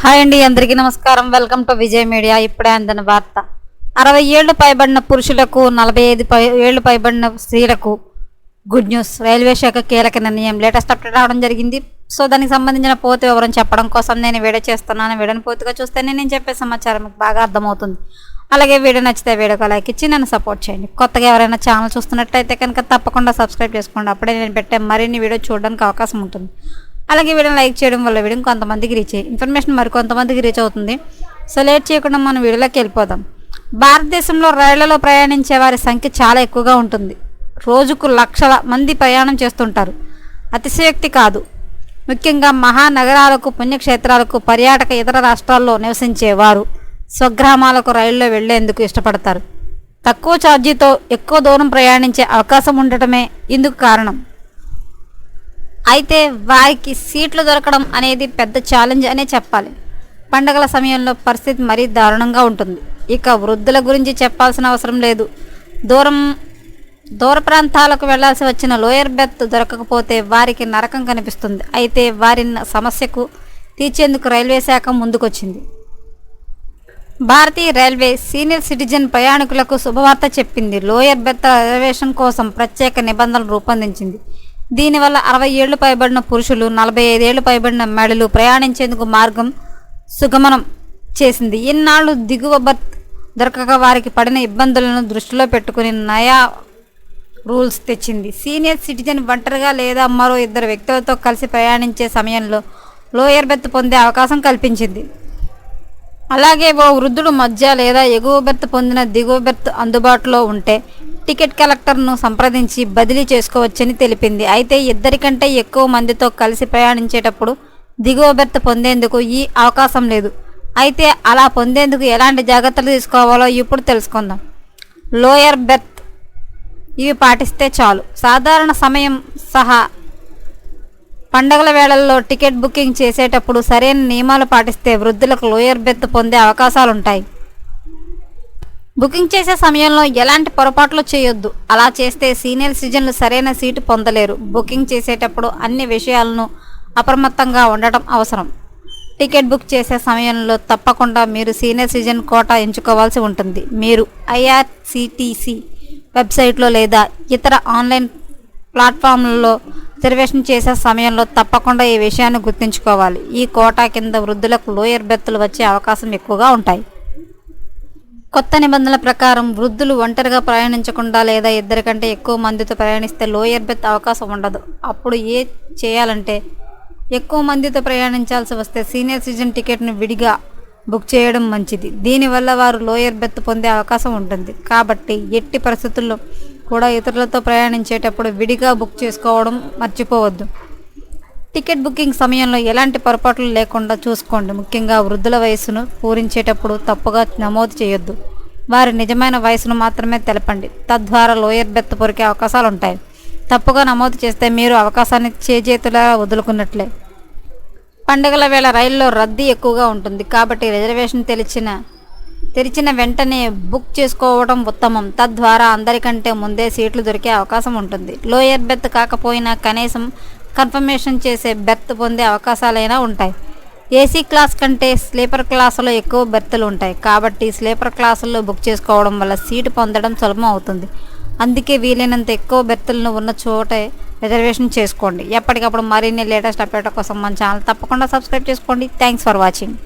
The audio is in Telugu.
హాయ్ అండి అందరికీ నమస్కారం. వెల్కమ్ టు విజయ్ మీడియా ఇప్పుడే అందిన వార్త. అరవై ఏళ్ళు పైబడిన పురుషులకు నలభై ఐదు పై ఏళ్ళు పైబడిన స్త్రీలకు గుడ్ న్యూస్. రైల్వే శాఖ కీలక నిర్ణయం. లేటెస్ట్ అప్డేట్ రావడం జరిగింది. సో దానికి సంబంధించిన పూర్తి వివరం చెప్పడం కోసం నేను వీడియో చేస్తున్నాను. వీడియోని పూర్తిగా చూస్తేనే నేను చెప్పే సమాచారం మీకు బాగా అర్థమవుతుంది. అలాగే వీడియో నచ్చితే వీడియోకి లైక్ ఇచ్చి నన్ను సపోర్ట్ చేయండి. కొత్తగా ఎవరైనా ఛానల్ చూస్తున్నట్లయితే కనుక తప్పకుండా సబ్స్క్రైబ్ చేసుకోండి. అప్పుడే నేను పెట్టే మరిన్ని వీడియో చూడడానికి అవకాశం ఉంటుంది. అలాగే వీడియోని లైక్ చేయడం వల్ల వీడియో కొంతమందికి రీచ్ అయ్యి ఇన్ఫర్మేషన్ మరి కొంతమందికి రీచ్ అవుతుంది. సో లేట్ చేయకుండా మనం వీడియోలోకి వెళ్ళిపోదాం. భారతదేశంలో రైళ్ళలో ప్రయాణించే వారి సంఖ్య చాలా ఎక్కువగా ఉంటుంది. రోజుకు లక్షల మంది ప్రయాణం చేస్తుంటారు. అతిశయోక్తి కాదు. ముఖ్యంగా మహానగరాలకు పుణ్యక్షేత్రాలకు పర్యాటక ఇతర రాష్ట్రాల్లో నివసించేవారు స్వగ్రామాలకు రైల్లో వెళ్ళేందుకు ఇష్టపడతారు. తక్కువ ఛార్జీతో ఎక్కువ దూరం ప్రయాణించే అవకాశం ఉండటమే ఇందుకు కారణం. అయితే వారికి సీట్లు దొరకడం అనేది పెద్ద ఛాలెంజ్ అనే చెప్పాలి. పండగల సమయంలో పరిస్థితి మరీ దారుణంగా ఉంటుంది. ఇక వృద్ధుల గురించి చెప్పాల్సిన అవసరం లేదు. దూరం దూర ప్రాంతాలకు వెళ్ళాల్సి వచ్చిన లోయర్ బెర్త్ దొరకకపోతే వారికి నరకం కనిపిస్తుంది. అయితే వారి సమస్యకు తీర్చేందుకు రైల్వే శాఖ ముందుకొచ్చింది. భారతీయ రైల్వే సీనియర్ సిటిజన్ ప్రయాణికులకు శుభవార్త చెప్పింది. లోయర్ బెర్త్ రిజర్వేషన్ కోసం ప్రత్యేక నిబంధనలు రూపొందించింది. దీనివల్ల అరవై ఏళ్ళు పైబడిన పురుషులు నలభై ఐదేళ్ళు పైబడిన మెడలు ప్రయాణించేందుకు మార్గం సుగమనం చేసింది. ఇన్నాళ్ళు దిగువ బర్త్ దొరకక వారికి పడిన ఇబ్బందులను దృష్టిలో పెట్టుకుని నయా రూల్స్ తెచ్చింది. సీనియర్ సిటిజన్ ఒంటరిగా లేదా మరో ఇద్దరు వ్యక్తులతో కలిసి ప్రయాణించే సమయంలో లోయర్ బెర్త్ పొందే అవకాశం కల్పించింది. అలాగే ఓ వృద్ధుడు మధ్య లేదా ఎగువ బెర్త్ పొందిన దిగువ బెర్త్ అందుబాటులో ఉంటే టికెట్ కలెక్టర్ను సంప్రదించి బదిలీ చేసుకోవచ్చని తెలిపింది. అయితే ఇద్దరికంటే ఎక్కువ మందితో కలిసి ప్రయాణించేటప్పుడు దిగువ బెర్త్ పొందేందుకు ఈ అవకాశం లేదు. అయితే అలా పొందేందుకు ఎలాంటి జాగ్రత్తలు తీసుకోవాలో ఇప్పుడు తెలుసుకుందాం. లోయర్ బెర్త్ ఇవి పాటిస్తే చాలు. సాధారణ సమయం సహా పండగల వేళల్లో టికెట్ బుకింగ్ చేసేటప్పుడు సరైన నియమాలు పాటిస్తే వృద్ధులకు లోయర్ బెర్త్ పొందే అవకాశాలుంటాయి. బుకింగ్ చేసే సమయంలో ఎలాంటి పొరపాట్లు చేయొద్దు. అలా చేస్తే సీనియర్ సిటిజన్లు సరైన సీటు పొందలేరు. బుకింగ్ చేసేటప్పుడు అన్ని విషయాలను అప్రమత్తంగా ఉండటం అవసరం. టికెట్ బుక్ చేసే సమయంలో తప్పకుండా మీరు సీనియర్ సిటిజన్ కోటా ఎంచుకోవాల్సి ఉంటుంది. మీరు ఐఆర్సిటీసీ వెబ్సైట్లో లేదా ఇతర ఆన్లైన్ ప్లాట్ఫామ్లలో రిజర్వేషన్ చేసే సమయంలో తప్పకుండా ఈ విషయాన్ని గుర్తుంచుకోవాలి. ఈ కోటా కింద వృద్ధులకు లోయర్ బెర్తులు వచ్చే అవకాశం ఎక్కువగా ఉంటాయి. కొత్త నిబంధనల ప్రకారం వృద్ధులు ఒంటరిగా ప్రయాణించకుండా లేదా ఇద్దరికంటే ఎక్కువ మందితో ప్రయాణిస్తే లోయర్ బెర్త్ అవకాశం ఉండదు. అప్పుడు ఏ చేయాలంటే ఎక్కువ మందితో ప్రయాణించాల్సి వస్తే సీనియర్ సిటిజన్ టికెట్ను విడిగా బుక్ చేయడం మంచిది. దీనివల్ల వారు లోయర్ బెర్త్ పొందే అవకాశం ఉంటుంది. కాబట్టి ఎట్టి పరిస్థితుల్లో కూడా ఇతరులతో ప్రయాణించేటప్పుడు విడిగా బుక్ చేసుకోవడం మర్చిపోవద్దు. టికెట్ బుకింగ్ సమయంలో ఎలాంటి పొరపాట్లు లేకుండా చూసుకోండి. ముఖ్యంగా వృద్ధుల వయసును పూరించేటప్పుడు తప్పుగా నమోదు చేయొద్దు. వారి నిజమైన వయసును మాత్రమే తెలపండి. తద్వారా లోయర్ బెర్త్ పొరికే అవకాశాలు ఉంటాయి తప్పుగా నమోదు చేస్తే మీరు అవకాశాన్ని చేజేతులా వదులుకున్నట్లే. పండుగల వేళ రైల్లో రద్దీ ఎక్కువగా ఉంటుంది. కాబట్టి రిజర్వేషన్ తెలిసిన తెరిచిన వెంటనే బుక్ చేసుకోవడం ఉత్తమం. తద్వారా అందరికంటే ముందే సీట్లు దొరికే అవకాశం ఉంటుంది. లోయర్ బెర్త్ కాకపోయినా కనీసం కన్ఫర్మేషన్ చేసే బెర్త్ పొందే అవకాశాలైనా ఉంటాయి. ఏసీ క్లాస్ కంటే స్లీపర్ క్లాసులో ఎక్కువ బెర్తులు ఉంటాయి. కాబట్టి స్లీపర్ క్లాసుల్లో బుక్ చేసుకోవడం వల్ల సీటు పొందడం సులభం అవుతుంది. అందుకే వీలైనంత ఎక్కువ బెర్తులను ఉన్న చోటే రిజర్వేషన్ చేసుకోండి. ఎప్పటికప్పుడు మరిన్ని లేటెస్ట్ అప్డేట్ కోసం మన ఛానల్ తప్పకుండా సబ్స్క్రైబ్ చేసుకోండి. Thanks for watching.